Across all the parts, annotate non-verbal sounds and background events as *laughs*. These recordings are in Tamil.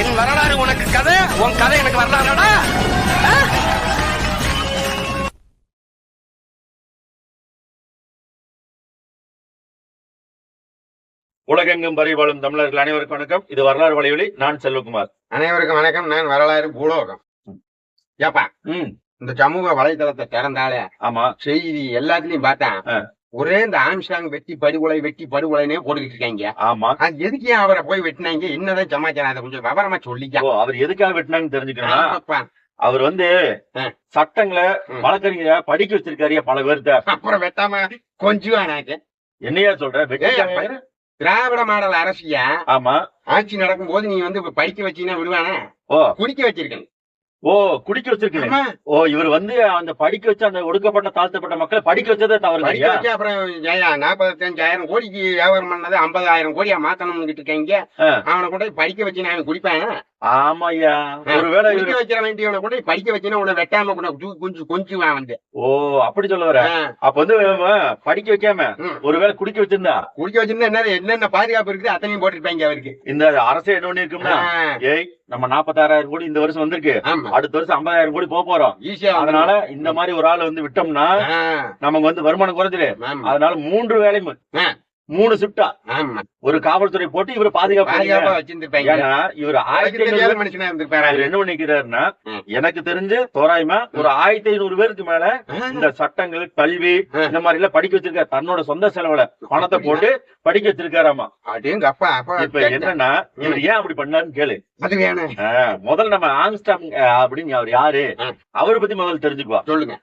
என் வரலாறு உனக்கு கதை உன் கதை எனக்கு வரலாறாடா? உலகெங்கும் பரிவாழும் தமிழர்கள் அனைவருக்கும் வணக்கம். இது வரலாறு வலையொலி நான் செல்வகுமார். அனைவருக்கும் வணக்கம். நான் வரலாறு பூலோகம். ஏப்பா இந்த சமூக வலைதளத்தை திறந்தாலே ஆமா. செய்தி எல்லாத்துலயும் பார்த்தேன். ஒரே இந்த ஆம்ஸ்டாங் வெட்டி படுகொலை வெட்டி படுகொலைனே போட்டுக்கிட்டு இருக்காங்க. ஆமா. அது எதுக்கு ஏன் அவரை போய் வெட்டினாங்க? என்னதான் சமாச்சாரம்? அதை கொஞ்சம் விவரமா சொல்லிக்க. அவர் எதுக்காக வெட்டினாங்கன்னு தெரிஞ்சுக்கணும்? ஆமாப்பா. அவர் வந்து. சட்டங்களை. வழக்கறிஞர படிக்க வச்சிருக்காரு பல பேர்த்த? அப்புறம் வெட்டாம கொஞ்சம் எனக்கு என்னையா சொல்ற? திராவிட மாடல் அரசியா? ஆமா. ஆட்சி நடக்கும் போது நீ வந்து படிக்க வச்சீங்கன்னா விடுவானே? ஓ. குடிக்க வச்சிருக்கேன். ஓ குடிக்க வச்சிருக்கீங்க. ஓ இவர் வந்து அந்த படிக்க வச்ச அந்த ஒடுக்கப்பட்ட தாழ்த்தப்பட்ட மக்களை படிக்க வச்சதே தவறு படிக்க வச்சு அப்புறம் ஏயா, நாற்பத்தஞ்சாயிரம் கோடிக்கு வியாபாரம் பண்ணது ஐம்பதாயிரம் கோடியா மாத்தணும்னு இருக்காங்க. அவனை போய் படிக்க வச்சு நான் அவன் ஆமா ஐயா. ஒருவேளை குடிக்க வைக்கிற வேண்டியவனை போய் படிக்க வச்சுன்னா உன்னை வெட்டாம கூட தூக்கி குஞ்சு கொஞ்சுவான் வந்து. ஓ அப்படி சொல்ல வர. அப்ப வந்து படிக்க வைக்காம. ஒருவேளை குடிக்க வச்சிருந்தா? குடிக்க வச்சிருந்தா என்ன என்னென்ன பாதுகாப்பு இருக்குது அத்தனையும் போட்டுருப்பாங்க அவருக்கு. இந்த அரசு என்ன பண்ணி இருக்கும்னா ஏய் நம்ம நாற்பத்தாறாயிரம் கோடி இந்த வருஷம் வந்திருக்கு. ஆமா. அடுத்த வருஷம் ஐம்பதாயிரம் கோடி போக போறோம். ஈஸியா அதனால இந்த மாதிரி ஒரு ஆள் வந்து விட்டோம்னா நமக்கு வந்து வருமானம் குறைஞ்சிரு அதனால மூன்று வேலையும். மூணு ஆமா. ஒரு காவல்துறை போட்டு இவர் பாதுகாப்பு. வச்சிருந்திருப்பாங்க. ஏன்னா இவர் ஆயிரத்தி ஐநூறு மனுஷனா இருந்திருப்பாரு அவர்? என்ன பண்ணிக்கிறாருன்னா. எனக்கு தெரிஞ்சு தோராயமா ஒரு ஆயிரத்தி ஐநூறு பேருக்கு மேல இந்த சட்டங்கள் கல்வி. இந்த மாதிரி எல்லாம் படிக்க வச்சிருக்காரு. தன்னோட சொந்த செலவுல பணத்தை போட்டு படிக்க வச்சிருக்காராமா? இப்ப என்னன்னா இவர் ஏன் அப்படி பண்ணாருன்னு கேளு. முதல்ல நம்ம ஆங்ஸ்டாம் அப்படின்னு அவர் யாரு. அவரை பத்தி முதல்ல தெரிஞ்சுக்குவா. சொல்லுங்க.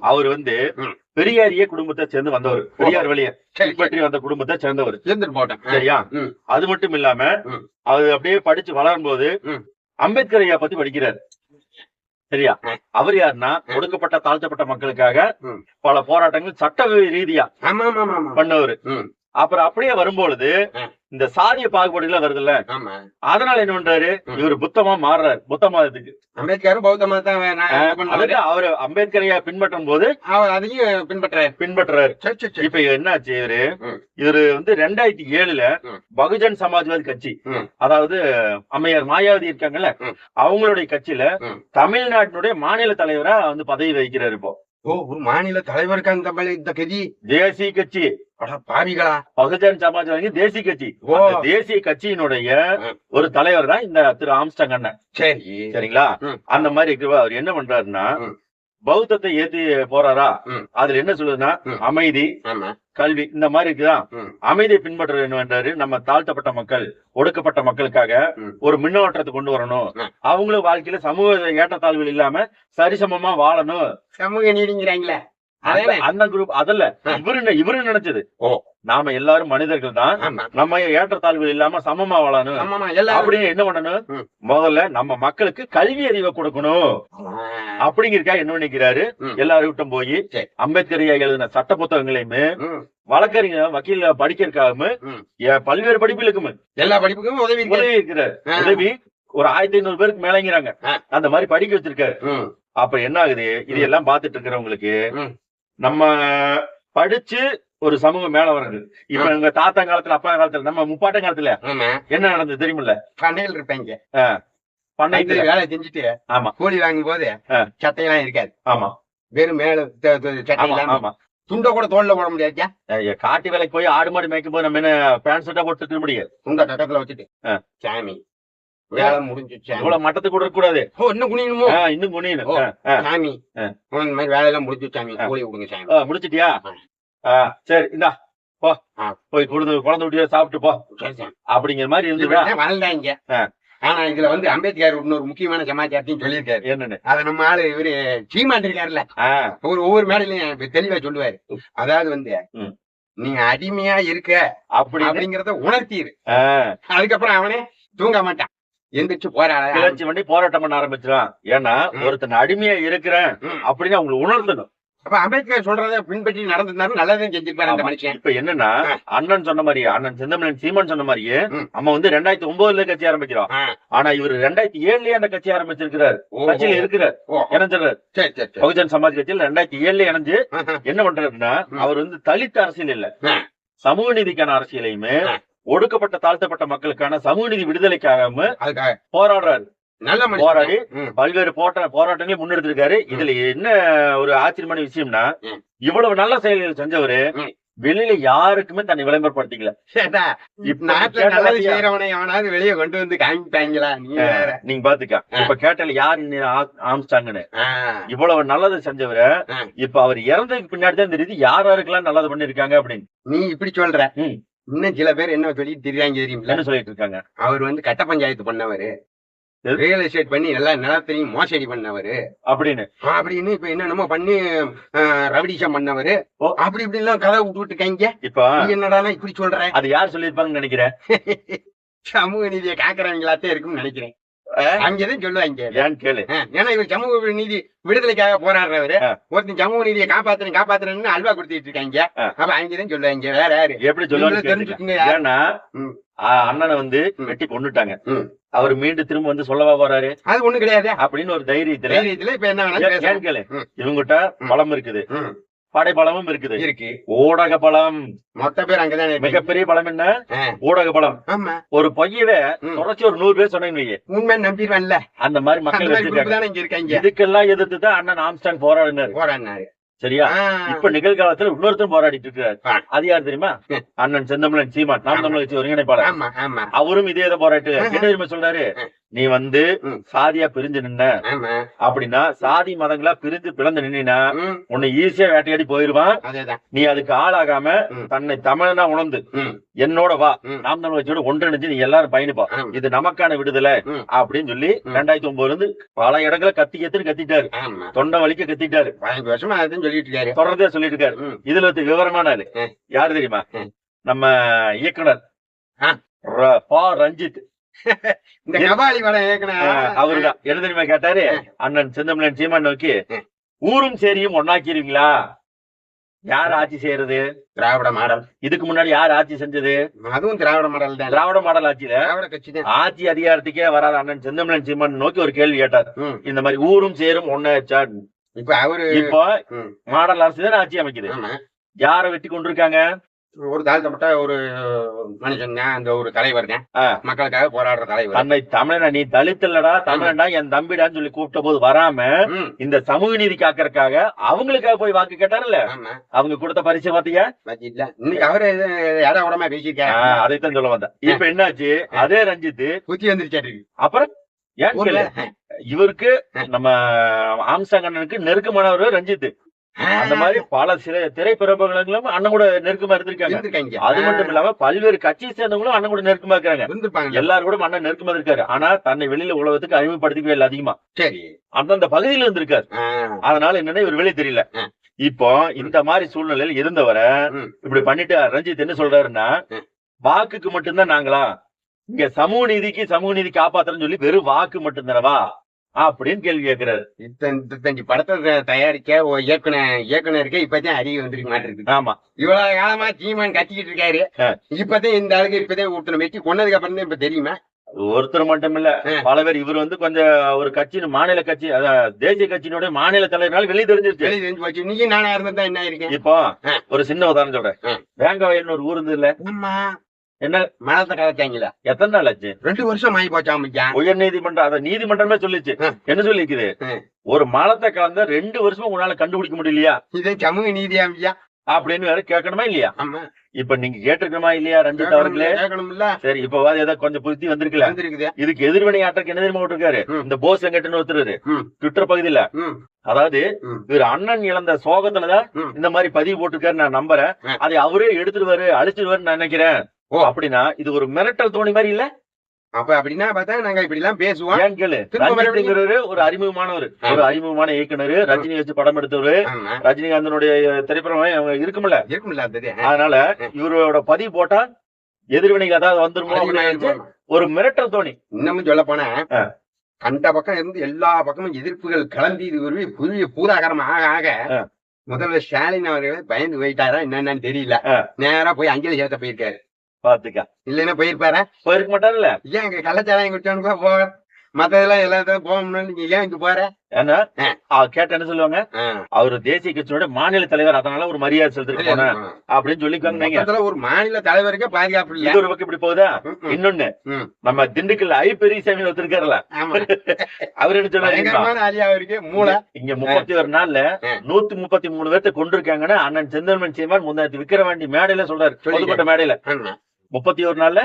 அவர் வந்து. பெரியாரிய குடும்பத்தை சேர்ந்து வந்தவர். பெரியார் வழிய பின்பற்றி வந்த குடும்பத்தை சேர்ந்தவர். சரியா. அது மட்டும் இல்லாம. அவர் அப்படியே படிச்சு வளரும் போது. அம்பேத்கர் ஐயா பத்தி படிக்கிறார். சரியா. அவர் யாருன்னா ஒடுக்கப்பட்ட தாழ்த்தப்பட்ட மக்களுக்காக. பல போராட்டங்கள் சட்ட ரீதியா பண்ணவர். அப்புறம் அப்படியே வரும்பொழுது. இந்த சாதிய பாகுபாடுகள் வருதுல்ல அதனால என்ன பண்றாரு. இவர் புத்தமா மாறுறாரு புத்த மதத்துக்கு அம்பேத்கரும் பௌத்த மதத்தை வேணா- இது பண்ணாரு. அதுக்கு அவர் அம்பேத்கர் ஐயா பின்பற்றும் போது அவர் அதையும் பின்பற்றாரு சரி சரி இப்ப என்னாச்சு இவரு ம். இவரு வந்து ரெண்டாயிரத்தி ஏழுல. பகுஜன் சமாஜ்வாதி கட்சி. அதாவது அம்மையார் மாயாவதி இருக்காங்கல்ல. அவங்களுடைய கட்சியில. தமிழ்நாட்டினுடைய மாநில தலைவரா வந்து பதவி வகிக்கிறாரு இப்போ ஓ ஒரு மாநில அந்த பல- இந்த கதி தேசிய கட்சி. அட பாவிகளா. பகுஜன் சமாஜ்வாதி தேசிய கட்சி. தேசிய கட்சியினுடைய. ஒரு தலைவர் தான் இந்த திரு ஆம்ஸ்டங் அண்ணன். சரி. சரிங்களா. அந்த மாதிரி அவர் என்ன பண்றாருன்னா. பௌத்தத்தை ஏத்தி போறாரா. அதுல என்ன சொல்லுதுன்னா. அமைதி கல்வி இந்த மாதிரி இருக்குதான். அமைதியை பின்பற்ற என்னன்றாரு நம்ம தாழ்த்தப்பட்ட மக்கள் ஒடுக்கப்பட்ட மக்களுக்காக. ஒரு மின்னோட்டத்தை கொண்டு வரணும். அவங்களும் வாழ்க்கையில சமூக ஏற்றத்தாழ்வுகள் இல்லாம சரிசமமா வாழணும் சமூக நீதிங்கிறாங்களே அந்த- குரூப் அதல்ல. இவரு இவரு நினைச்சது ஓ. நாம எல்லாரும் மனிதர்கள் தான் நம்ம ஏற்றத்தாழ்வுகள் இல்லாம சமமா வாழணும் அப்படின்னு என்ன பண்ணணும். முதல்ல நம்ம மக்களுக்கு கல்வி அறிவை கொடுக்கணும். அப்படிங்கிறக்கா என்ன நினைக்கிறாரு. எல்லாரும் விட்டும் போய். அம்பேத்கர் எழுதின சட்ட புத்தகங்களையுமே. வழக்கறிஞர் வக்கீல. ஏ- பல்வேறு படிப்புகளுக்கும் எல்லா படிப்புக்கும் உதவி. உதவி இருக்கிறார். உதவி ஒரு ஆயிரத்தி ஐநூறு பேருக்கு மேலங்கிறாங்க. அந்த மாதிரி படிக்க வச்சிருக்காரு. அப்ப என்ன ஆகுது இது எல்லாம் பாத்துட்டு இருக்கிறவங்களுக்கு. நம்ம படிச்சு ஒரு சமூகம் மேல வருது இப்ப எங்க தாத்தா காலத்துல அப்பா காலத்துல நம்ம முப்பாட்டம் காலத்துல என்ன நடந்தது தெரியுமில்ல? பண்ணையில் இருப்பாங்க பண்ணையத்துல வேலை செஞ்சுட்டு ஆமா. கூலி வாங்கும் போது. சட்டையெல்லாம் இருக்காது. ஆமா. வெறும் மேல த- த- சட்டை ஆமா துண்டை கூட தோல்ல போட ஐயா, காட்டு வேலைக்கு போய் ஆடு மாடு மேய்க்கும் போது நம்ம என்ன பேண்ட் ஷர்ட்டா போட்டு முடியாது துண்டை தட்டத்துல வச்சுட்டு. சாமி. வேலை முடிஞ்சுச்சு. இவ்வளவு மட்டத்துக்கு இருக்க கூடாது ஓ இன்னும் குனியணுமோ? இன்னும் குனியணும். சாமி. இந்த மாதிரி வேலையெல்லாம் முடிஞ்சு சாமி. கூலி கொடுங்க சாமி. முடிச்சிட்டியா? சரி இந்தா போ. போய் குழந்தை குழந்தை விட்டு சாப்பிட்டு போ. அப்படிங்கிற மாதிரி வாழ்ந்தாங்க ஆ. ஆனா இதுல வந்து அம்பேத்கர் இன்னொரு முக்கியமான சமாச்சாரத்தையும் சொல்லியிருக்காரு. என்னன்னு? அத நம்ம ஆளு இவரு சீமான் இருக்காருல்ல. ஒரு ஒவ்வொரு மேடையிலையும் தெளிவா சொல்லுவாரு. அதாவது வந்து. நீங்க அடிமையா இருக்க அப்படின்னு? அப்படிங்கறத உணர்த்திரு. ஆ, அதுக்கப்புறம் அவனே தூங்க மாட்டான். எந்திரிச்சு போராட கிளர்ச்சி பண்ணி போராட்டம் பண்ண ஆரம்பிச்சிடான் ஏன்னா. ஒருத்தன் அடிமையா இருக்கிறேன். அப்படின்னு அவங்களுக்கு உணர்த்தணும் அப்ப அம்பேத்கர் சொல்றத பின்பற்றி நடந்திருந்தாரு நல்லதான் செஞ்சிருப்பாரு அந்த. மனுஷன் இப்ப என்னன்னா. அண்ணன் சொன்ன மாதிரியே அண்ணன் செந்தமிழன் சீமான் சொன்ன மாதிரியே. நம்ம வந்து ரெண்டாயிரத்தி ஒன்பதுல கட்சி ஆரம்பிக்கிறோம். ஆனா இவர் ரெண்டாயிரத்தி ஏழுலயே அந்த கட்சி ஆரம்பிச்சிருக்கிறார். கட்சியில இருக்கிறார் ஓ, இணைஞ்சாரு சரி சரி சரி பகுஜன் சமாஜ் கட்சியில ரெண்டாயிரத்தி ஏழுல இணைஞ்சு. என்ன பண்றாருன்னா. அவர் வந்து தலித் அரசியல் இல்ல. சமூக நீதிக்கான அரசியலையுமே. ஒடுக்கப்பட்ட தாழ்த்தப்பட்ட மக்களுக்கான சமூக நீதி விடுதலைக்காக போராடுறாரு. நல்ல போராடி. பல்வேறு போட்ட போராட்டங்களை முன்னெடுத்திருக்காரு. இதுல என்ன ஒரு ஆச்சரியமான விஷயம்னா. இவ்வளவு நல்ல செயல்கள் செஞ்சவரு. வெளியில யாருக்குமே தன்னை விளம்பரப்படுத்திக்கல. நாட்டுல வெளியே கொண்டு வந்து காமிப்பாங்களா? நீங்க பாத்துக்க. இப்ப கேட்டல யாரு நீ ஆ- ஆம்ஸ்டாங்கன்னு? ஆ, இவ்வளவு நல்லது செஞ்சவரு. இப்ப அவர் இறந்ததுக்கு பின்னாடி தான் தெரியுது யார் யாருக்கெல்லாம் நல்லது பண்ணிருக்காங்க அப்படின்னு. நீ இப்படி சொல்ற. இன்னும் சில பேர் என்ன சொல்லி தெரியாங்க என்ன சொல்லிட்டு இருக்காங்க? அவர் வந்து கட்ட பஞ்சாயத்து பண்ணவரு? ரியல் எஸ்டேட் பண்ணி எல்லா நிலத்தையும் மோசடி பண்ணவரு. அப்படின்னு. அப்படின்னு இப்ப என்னென்னமோ பண்ணி ரவடிஷம் பண்ணவரு. அப்படி இப்படி எல்லாம் கதை விட்டு விட்டுருக்காங்க. இப்ப நீ என்னடானா இப்படி சொல்ற? அது யார் சொல்லியிருப்பாங்கன்னு நினைக்கிறேன்? சமூக நீதியை காக்குறவங்களாத்தே இருக்கும்னு நினைக்கிறேன். அங்கதான் சொல்லுவாங்க ஏன்னு கேளு. ஏன்னா இவர் சமூக நீதி விடுதலைக்காக போராடுறவரு. ஒருத்தன் சமூக நீதியை காப்பாத்துறேன் காப்பாத்துறேன்னு அல்வா கொடுத்துட்டு இருக்காங்க. அப்ப அங்கதான் சொல்லுவாங்க வேற யாரு? எப்படி கேட்டுக்க. தெரிஞ்சுக்கங்க. ஏன்னா அண்ணனை வந்து. வெட்டி கொண்டுட்டாங்க. அவர் மீண்டும் திரும்ப வந்து சொல்லவா போறாரு? அது ஒண்ணு கிடையாது. அப்படின்னு ஒரு தைரியத்துல தைரியத்துல இப்ப என்ன கேளு. ம். பலம் இருக்குது. ம். படை பலமும் இருக்குது இருக்கு ஊடக பலம் மொத்த பேர் அங்கதான். மிகப்பெரிய பலம் என்ன. ஊடக பலம் ஆமா ஒரு பொய்யவே. தொடர்ச்சி ஒரு நூறு பேர் சொன்னீங்க. உண்மை நம்பிடுவான்ல அந்த மாதிரி மக்கள் இருக்காங்க இதுக்கெல்லாம் எதிர்த்து தான் அண்ணன் ஆம்ஸ்டாங் போராடினாரு போறான்னாரு சரியா. இப்ப நிகழ்காலத்துல இன்னொருத்தரும் போராடிட்டு இருக்காரு. அது யார் தெரியுமா. அண்ணன் செந்தமிழன் சீமான் நாம் ஆமா. தமிழ் கட்சி ஒருங்கிணைப்பாளர் அவரும் இதே தான் போராட்டு. என்ன தெரியுமா சொல்றாரு. நீ வந்து. சாதியா பிரிஞ்சு நின்ன. அப்படின்னா சாதி மதங்களா பிரிஞ்சு பிளந்து நின்னா உன்னை ஈஸியா வேட்டையாடி போயிருவான். நீ அதுக்கு ஆளாகாம. தன்னை தமிழனா உணர்ந்து என்னோட வா. நாம் தமிழ் கட்சியோட ஒன்றிணைஞ்சு நீ எல்லாரும் பயணிப்பா. இது நமக்கான விடுதலை. அப்படின்னு சொல்லி. ரெண்டாயிரத்தி ஒன்பதுல இருந்து பல இடங்களை கத்தி கத்துன்னு கத்திட்டாரு. தொண்டை வலிக்க கத்திட்டாரு. தொடர்ந்தே சொல்லிட்டு இருக்காரு இதுல விவரமான. யாரு தெரியுமா. நம்ம இயக்குனர். பா ரஞ்சித். இந்த கபாலி படம் இயக்குன ஆஹ், அவருதான். என்ன தெரியுமா கேட்டாரு. அண்ணன் செந்தமிழன் சீமான் நோக்கி. ஊரும் சேரியும் ஒன்னாக்கிறீங்களா யார் ஆட்சி செய்யறது? திராவிட மாடல். இதுக்கு முன்னாடி யார் ஆட்சி செஞ்சது? அதுவும் திராவிட மாடல் தான். திராவிட மாடல் ஆட்சியில? திராவிட கட்சி தான். ஆட்சி அதிகாரத்துக்கே வராத அண்ணன் செந்தமிழன் சீமான் நோக்கி ஒரு கேள்வி கேட்டார். இந்த மாதிரி ஊரும் சேரும் ஒன்னாச்சா இப்ப அவரு இப்போ மாடல் அரசு தானே ஆட்சி அமைக்குது. யார வெட்டி கொண்டிருக்காங்க? ஒரு தாழ்த்தப்பட்ட ஒரு மனுஷன் தான் அந்த ஒரு தலைவர் தான் ஆ. மக்களுக்காக போராடுற தலைவர். தன்னை தமிழனா நீ தலித் இல்லடா தமிழன்டா என் தம்பிடான்னு சொல்லி கூப்பிட்ட போது வராம இந்த சமூக நீதி காக்கறதுக்காக அவங்களுக்காக போய் வாக்கு கேட்டாருல்ல? அவங்க கொடுத்த பரிசு பாத்தீங்க இல்ல. இன்னைக்கு அவரு இட உடமா பேசியிருக்காரு அதைத்தான் சொல்ல வந்தேன். இப்ப என்னாச்சு? அதே ரஞ்சித் குத்தி வந்துருச்சாரு அப்புறம் ஏன் இவருக்கு நம்ம ஆம்சாங்கண்ணனுக்கு நெருக்கமானவர் ரஞ்சித் அந்த மாதிரி பல சில திரைப்பிரபலங்களும் அண்ணன் கூட நெருக்கமா இருந்திருக்காங்க. அது மட்டும் இல்லாம பல்வேறு கட்சியை சேர்ந்தவங்களும் அண்ணன் கூட நெருக்கமா இருக்காங்க. எல்லாரும் கூட அண்ணன் நெருக்கமா இருக்காரு. ஆனா தன்னை வெளியில உலகத்துக்கு அறிமுகப்படுத்திக்கவே இல்லை அதிகமா. சரி. அந்தந்த பகுதியில இருந்திருக்காரு. அதனால என்னன்னா இவர் வெளியே தெரியல. இப்போ இந்த மாதிரி சூழ்நிலையில இருந்தவரை. இப்படி பண்ணிட்டு ரஞ்சித் என்ன சொல்றாருன்னா. வாக்குக்கு மட்டும்தான் நாங்களா. இங்க சமூக நீதிக்கு சமூக நீதி காப்பாத்துறேன்னு சொல்லி வெறும் வாக்கு மட்டும் தானவா அப்படின்னு கேள்வி கேட்கிறாரு. இத்தனை இத்தஞ்சு படத்தை தயாரிக்க இயக்குனர் இயக்குனருக்கு இப்பதான் அறிவு வந்திருக்க மாட்டிருக்கு. ஆமா. இவ்வளவு காலமா சீமான் கத்திக்கிட்டு இருக்காரு. இப்பதான் இந்த ஆளுக்கு இப்பதான் ஒருத்தனை வெட்டி கொன்னதுக்கு அப்புறம் தான் இப்ப தெரியுமா? ஒருத்தர் மட்டும் இல்ல. பல பேர். இவர் வந்து கொஞ்சம் ஒரு கட்சியின் மாநில கட்சி அதான் தேசிய கட்சியினுடைய மாநில தலைவரால் வெளியே தெரிஞ்சிருச்சு. வெளியே தெரிஞ்சு போச்சு. நீங்க நானா இருந்தா என்ன இருக்கேன் இப்போ. ஒரு சின்ன உதாரணம் சொல்றேன். ஆ. வேங்கவயல்னு ஒரு ஊர் இருந்தது இல்ல ஆமா. என்ன மனத்தை கலச்சாங்களா எத்தனை நாள் ஆச்சு? ரெண்டு வருஷம் ஆகி போச்சா அமைச்சான் உயர் நீதிமன்றம் அத நீதிமன்றமே சொல்லிச்சு. என்ன சொல்லிக்குது. ஒரு மலத்தை கலந்த ரெண்டு வருஷமா உங்களால கண்டுபிடிக்க முடியலையா? இதே சமூக நீதி அமைச்சா அப்படின்னு வேற கேட்கணுமா இல்லையா? இப்ப நீங்க கேட்டிருக்கணுமா இல்லையா அவர்களே கேட்கணும்ல சரி இப்ப ஏதோ கொஞ்சம் புத்தி வந்திருக்கல. இதுக்கு எதிர்வினை ஆட்டக்கு என்ன தெரியுமா விட்டுருக்காரு. இந்த போஸ் வெங்கட்னு ஒருத்தர். ட்விட்டர் பகுதியில. அதாவது. இவர் அண்ணன் இழந்த சோகத்துலதான். இந்த மாதிரி பதிவு போட்டிருக்காரு நான் நம்புறேன். அதை அவரே எடுத்துருவாரு அழிச்சிருவாரு நான் நினைக்கிறேன். ஓ. அப்படின்னா இது ஒரு மிரட்டல் தோணி மாதிரி இல்ல? அப்ப அப்படின்னா பார்த்தா நாங்க இப்படி எல்லாம் பேசுவோம். ஏன் கேளு? ரஞ்சித்ங்கிறவரு ஒரு அறிமுகமானவர். ஒரு அறிமுகமான இயக்குனர். ரஜினி வச்சு படம் எடுத்தவரு. ரஜினிகாந்தனுடைய திரைப்படம் இருக்கும்ல? இருக்கும்ல அது அதனால இவரோட பதிவு போட்டா எதிர்வினைக்கு அதாவது வந்துருமோ ஒரு மிரட்டல் தோணி. இன்னமும் சொல்ல போனா. கண்ட பக்கம் இருந்து எல்லா பக்கமும் எதிர்ப்புகள் கிளம்பி இது ஒரு புதிய பூதாகரம் ஆக ஆக. முதல்வர் ஸ்டாலின் அவர்களே பயந்து போயிட்டாரா என்னன்னு தெரியல. நேரா போய் அஞ்சலி சேர்த்த போயிருக்காரு. பாத்துக்க. இல்லைன்னா போயிருப்பாரா? போயிருக்க மாட்டாருல்ல? ஏன் இங்க கள்ளச்சாராயம் குடிச்சவனுக்கு போக? மத்ததெல்லாம் எல்லாத்தையும் போகணும்னு நீங்க ஏன் இங்க போற? ஏன்னா கேட்ட என்ன சொல்லுவாங்க. அவர் தேசிய கட்சியோட மாநில தலைவர் அதனால ஒரு மரியாதை செலுத்திட்டு போனேன் அப்படின்னு சொல்லிக்கோங்க ஒரு மாநில தலைவருக்கே பாதுகாப்பு இல்ல. ஒரு பக்கம் இப்படி ம். இன்னொன்னு. நம்ம திண்டுக்கல் ஐ பெரியசாமி ஒருத்தருக்காருல அவர் என்ன சொன்னாரு மூளை. இங்க முப்பத்தி ஒரு நாள்ல. நூத்தி முப்பத்தி மூணு பேர்த்த கொண்டிருக்காங்கன்னு அண்ணன் செந்தல்மன் சீமான் முந்தாத்தி விக்கிரவாண்டி மேடையில சொல்றாரு. பொதுப்பட்ட மேடையில. முப்பத்தி ஒரு நாள்ல.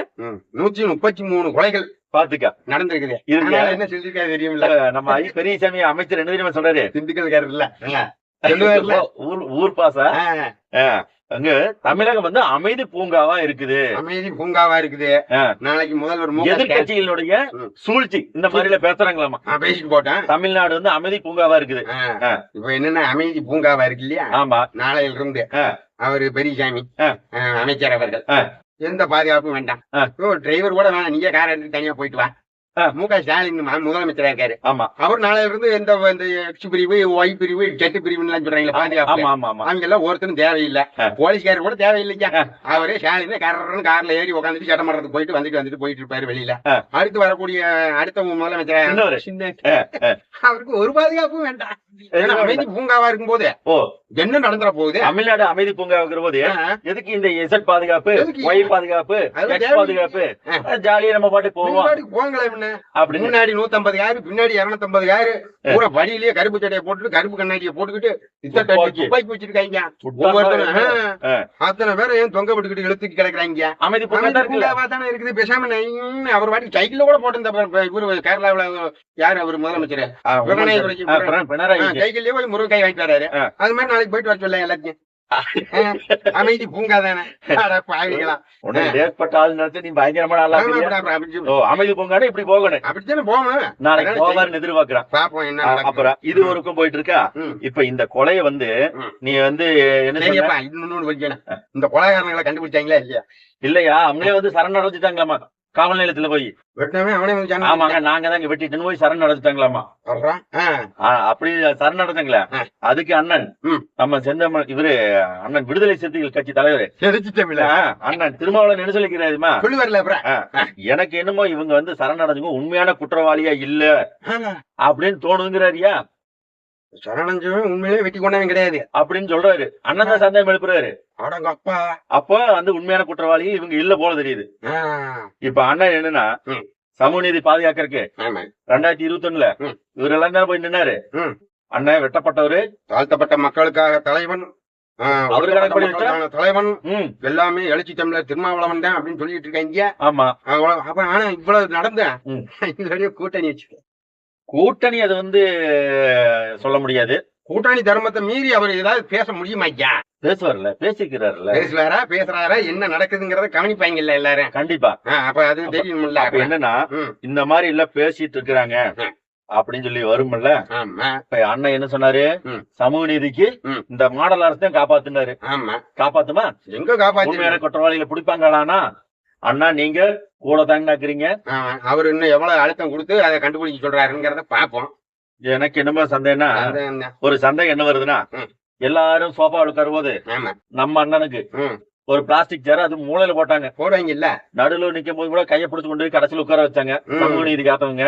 நூத்தி முப்பத்தி மூணு கொலைகள் பாத்துக்க நடந்திருக்குது. என்ன சொல்லிருக்காரு தெரியுமில்ல? நம்ம பெரியசாமி அமைச்சர் என்ன தெரியுமா சொல்றாரு. திண்டுக்கல்காரர் இல்ல. ஊர் ஊர் பாசா? அங்க தமிழகம் வந்து அமைதி பூங்காவா இருக்குது. அமைதி பூங்காவா இருக்குது. நாளைக்கு முதல்வர் எதிர்கட்சிகளுடைய. சூழ்ச்சி. இந்த மாதிரில பேசுறாங்களாமா? பேசிட்டு போட்டேன். தமிழ்நாடு வந்து அமைதி பூங்காவா இருக்குது. இப்ப என்னன்னா அமைதி பூங்காவா இருக்கு இல்லையா? ஆமா. நாளையில இருந்து. அவரு பெரியசாமி அமைச்சர் அவர்கள். எந்த பாதுகாப்பும் வேண்டாம். ஆ. டிரைவர் கூட வேணாம். நீங்க கார் எடுத்து தனியா போயிட்டு வா. மு க ஸ்டாலின் முதலமைச்சரா இருக்காரு. ஆமா. அவர் நாளையில இருந்து எந்த இந்த எக்ஸ் பிரிவு ஒய் பிரிவு ஜெட் பிரிவுன்னு எல்லாம் சொல்றாங்களே பாதுகாப்பு ஆமா ஆமா ஆமா. அவங்க எல்லாம் ஒருத்தரும் தேவையில்லை. போலீஸ்காரர் கூட தேவையில்லைங்க. அவரே ஸ்டாலின் காரன்னு கார்ல ஏறி உட்காந்துட்டு சட்டம் பண்றதுக்கு போயிட்டு வந்துட்டு வந்துட்டு போயிட்டு இருப்பாரு வெளியில. அடுத்து வரக்கூடிய அடுத்த முதலமைச்சர். அவருக்கு ஒரு பாதுகாப்பும் வேண்டாம். ஏன்னா அமைதி பூங்காவா இருக்கும் போது ஓ. என்ன நடந்துற போகுது? தமிழ்நாடு அமைதி பூங்கா இருக்கிற போது. எதுக்கு இந்த எசட் பாதுகாப்பு? ஒய் பாதுகாப்பு. பாதுகாப்பு. ஜாலியா நம்ம பாட்டு போவோம். முன்னாடி போங்களே முன்ன. அப்படின்னு முன்னாடி நூத்தம்பது காரு பின்னாடி இருநூத்தம்பது காரு பூரா வழியிலேயே கருப்பு சட்டையை போட்டுட்டு கருப்பு கண்ணாடியை போட்டுக்கிட்டு துப்பாக்கி. வச்சிருக்காங்க. அத்தனை பேரை ஏன் தொங்க விட்டுக்கிட்டு இழுத்துட்டு கிடக்குறாங்க? அமைதி பூங்கா தான் இருக்குல்ல. பூங்காவா தானே இருக்குது? பேசாம அவர் வாட்டி சைக்கிள்ல கூட போட்டு இந்த இவரு கேரளாவுல யாரு? அவர் முதலமைச்சர். பினராயி சைக்கிள்லயே போய் முருங்காய் வாங்கிட்டு வராரு. அது மாதிரி நாளைக்கு போயிட்டு வர சொல்ல எல்லாத்தையும் அமைதி பூங்கா தானே. அட பாவிங்களா உன்னை ஏற்பட்ட ஆள் நடத்தி நீ ஓ அமைதி பூங்கானு இப்படி போகணும்? அப்படித்தானே போகணும் நாளைக்கு போவாருன்னு எதிர்பார்க்கிறான் பாப்போம் என்ன. அப்புறம் இது ஒருக்கும் போயிட்டு இருக்கா. இப்ப இந்த கொலைய வந்து. நீ வந்து என்ன இந்த கொலைகாரங்களை கண்டுபிடிச்சாங்களா இல்லையா? இல்லையா? அவங்களே வந்து சரண் அடைஞ்சிட்டாங்களாமா காவல் நிலையத்துல போய். வெட்டமே அவனே வந்து ஆமாங்க நாங்க தான் இங்க வெட்டிட்டு போய் சரண் ஆ, அப்படி சரண் அடைஞ்சாங்களா ஆ. அதுக்கு அண்ணன். நம்ம செந்தம இவரு அண்ணன் விடுதலை சிறுத்தைகள் கட்சி தலைவர். அண்ணன் திருமாவளவன் என்ன சொல்லிக்கிறாருமா? எனக்கு என்னமோ இவங்க வந்து சரண் அடைஞ்சவங்க உண்மையான குற்றவாளியா இல்ல. அப்படின்னு தோணுங்கிறாரியா சரணஞ்சவன் உண்மையிலே வெட்டி கொண்டவன் கிடையாது. அப்படின்னு சொல்றாரு. அண்ணன் தான் சந்தேகம் எழுப்புறாரு. அடங்க அப்பா. அப்போ வந்து உண்மையான குற்றவாளி இவங்க இல்ல போல தெரியுது. இப்ப அண்ணன் என்னன்னா. சமூக நீதி பாதுகாக்கறதுக்கு. ரெண்டாயிரத்தி இருபத்தி ஒண்ணுல. இவரெல்லாம் தான் போய் நின்னாரு. அண்ணன் வெட்டப்பட்டவரு. தாழ்த்தப்பட்ட மக்களுக்காக தலைவன். தலைவன். எல்லாமே எழுச்சி தமிழர் திருமாவளவன் தான் அப்படின்னு சொல்லிட்டு இருக்காங்க. ஆமா. அப்ப ஆனா இவ்வளவு நடந்த ம். *laughs* இதுவரைய கூட்டணி வச்சு கூட்டணி அது வந்து சொல்ல முடியாது. கூட்டணி தர்மத்தை மீறி அவர் ஏதாவது பேச முடியுமா ஐயா? பேசுவார்ல பேசிக்கிறாருல்ல பேசுவாரா பேசுறாரா என்ன நடக்குதுங்கிறத கவனிப்பாங்கல்ல எல்லாரும். கண்டிப்பா. அப்ப அது தெரியுமில்ல அப்ப என்னன்னா. இந்த மாதிரி எல்லாம் பேசிட்டு இருக்கிறாங்க. அப்படின்னு சொல்லி வரும்ல. அண்ணன் என்ன சொன்னாரு. சமூக நீதிக்கு. இந்த மாடல் அரசு தான் காப்பாத்துனாரு. ஆமா. காப்பாத்துமா? எங்க காப்பாத்தி? குற்றவாளிகளை பிடிப்பாங்களானா? அண்ணா நீங்க கூட ஆமா. அவர் இன்னும் எவ்வளவு அழுத்தம் கொடுத்து அதை கண்டுபிடிக்க சொல்றாருங்கிறத பாப்போம் எனக்கு என்னமோ சந்தேகம்னா? ஒரு சந்தேகம் என்ன வருதுன்னா. எல்லாரும் சோஃபா உட்காரும் போது ஆமா நம்ம அண்ணனுக்கு. ஒரு பிளாஸ்டிக் சேர் அது மூலையில போட்டாங்க போடுவாங்க இல்ல நடுவுல நிக்கும் போது கூட கையை பிடிச்சு கொண்டு போய் கடைசியில் உட்கார வச்சாங்க. சமூக நீதி காத்தவங்க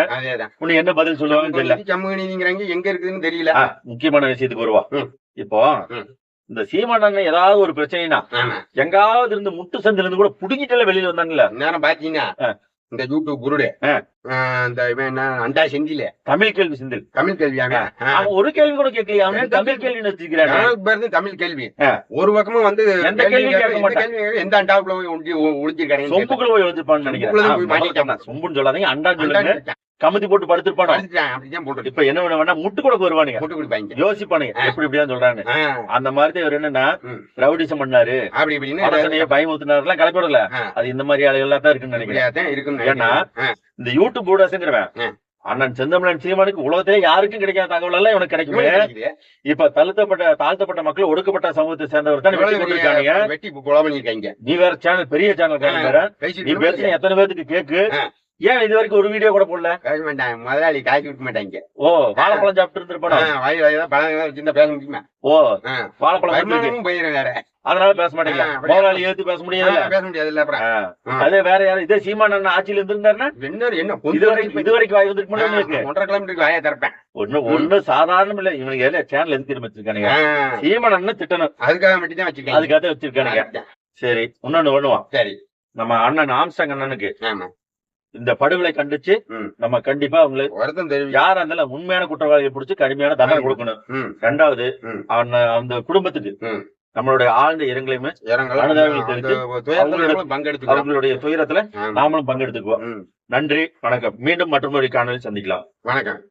உன்னை என்ன பதில் சொல்லுவாங்கன்னு தெரியல சமூக நீதிங்கிறாங்க எங்க இருக்குதுன்னு தெரியல முக்கியமான விஷயத்துக்கு வருவா. இப்போ. இந்த சீமானங்க ஏதாவது ஒரு பிரச்சனைனா எங்காவது இருந்து முட்டு சந்தில இருந்து கூட புடுங்கிட்டு வெளியில வந்தாங்கல்ல. நேரம் பாத்தீங்கன்னா. இந்த யூடியூப் குருடு இந்த இவன் அண்டா செந்தில. தமிழ் கேள்வி சிந்தில். தமிழ் கேள்வியாங்க ஒரு கேள்வி கூட கேட்கலையா தமிழ் கேள்வி பேரு தமிழ் கேள்வி. ஒரு பக்கமும் வந்து எந்த கேள்வி கேட்க மாட்டான். எந்த அண்டாவுக்குள்ள போய் ஒளிஞ்சு ஒளிஞ்சிருக்காங்க சொம்புக்குள்ள போய் எழுதிருப்பான்னு நினைக்கிறேன். சொம்புன்னு சொல்லாதீங்க அண்டான்னு சொல்லுங்க. கமுத்தி போட்டு படுத்திருப்பானோ? இப்ப என்ன வேணா முட்டு கூட வருவானுங்க முட்டு கொடுப்பாங்க. யோசிப்பானுங்க. எப்படி இப்படிதான் சொல்றாங்க அந்த மாதிரி இவர் என்னன்னா. ரவுடிசம் பண்ணாரு. அப்படி இப்படின்னு பயமுத்தினாருலாம் ஆ. அது இந்த மாதிரி ஆளுகள் தான் இருக்குன்னு நினைக்கிறேன். ஏன்னா, இந்த யூடியூப் ஊடகங்கிறவன் ஆ. அண்ணன் செந்தமிழன் சீமானுக்கு உலகத்திலே யாருக்கும் கிடைக்காத தகவல் எல்லாம் இவனுக்கு கிடைக்குமே. இப்ப தழுத்தப்பட்ட தாழ்த்தப்பட்ட மக்கள் ஒடுக்கப்பட்ட சமூகத்தை சேர்ந்தவர் தான் வெட்டி பண்ணிருக்காங்க நீ வேற சேனல் பெரிய சேனல் வேற. நீ பேசுன எத்தனை பேருக்கு கேக்கு. ஏன் இது வரைக்கும் ஒரு வீடியோ கூட போடல? பேச மாட்டாங்க. முதலாளி காய்ச்சி விட்டு மாட்டாங்க ஓ வாழைப்பழம் சாப்பிட்டு இருந்திருப்பானோ? ஆ, வாய் வாய் தான் பழம் வச்சிருந்தா பேச முடியுமா? ஓ வாழைப்பழம் போயிடும் வேற. அதனால பேச மாட்டீங்க? முதலாளி எழுத்து பேச முடியாது. பேச முடியாது இல்ல அப்புறம். அதே வேற யாரும் இதே சீமான் ஆட்சியில இருந்திருந்தாருன்னா? என்ன என்ன இதுவரைக்கும் இதுவரைக்கும் வாய் வந்துருக்கு ஆ, உங்களுக்கு? ஒன்றரை கிலோமீட்டருக்கு வாயை திறப்பேன். ஒண்ணு ஒண்ணு சாதாரணம் இல்ல. இவனுக்கு எல்லாம் சேனல் எதுக்கு திரும்ப வச்சிருக்கானுங்க? சீமான் அண்ணன் திட்டணும். அதுக்காக மட்டும் தான் வச்சிருக்கேன். அதுக்காக வச்சிருக்கானுங்க. சரி இன்னொன்னு பண்ணுவோம் சரி. நம்ம அண்ணன் ஆம்ஸ்டாங் அண்ணனுக்கு. ஆமா. இந்த படுகொலை கண்டிச்சு. நம்ம கண்டிப்பா அவங்களுக்கு வருத்தம் தெரிவி யாரா இருந்தாலும் உண்மையான குற்றவாளியை பிடிச்சு கடுமையான தண்டனை. கொடுக்கணும் ரெண்டாவது. அவன் அந்த குடும்பத்துக்கு. நம்மளுடைய ஆழ்ந்த இரங்கலையுமே பங்கெடுத்துக்கிறோம் அவங்களுடைய துயரத்துல. நாமளும் பங்கெடுத்துக்குவோம். நன்றி வணக்கம் மீண்டும் மற்றொரு காணொலி சந்திக்கலாம் வணக்கம்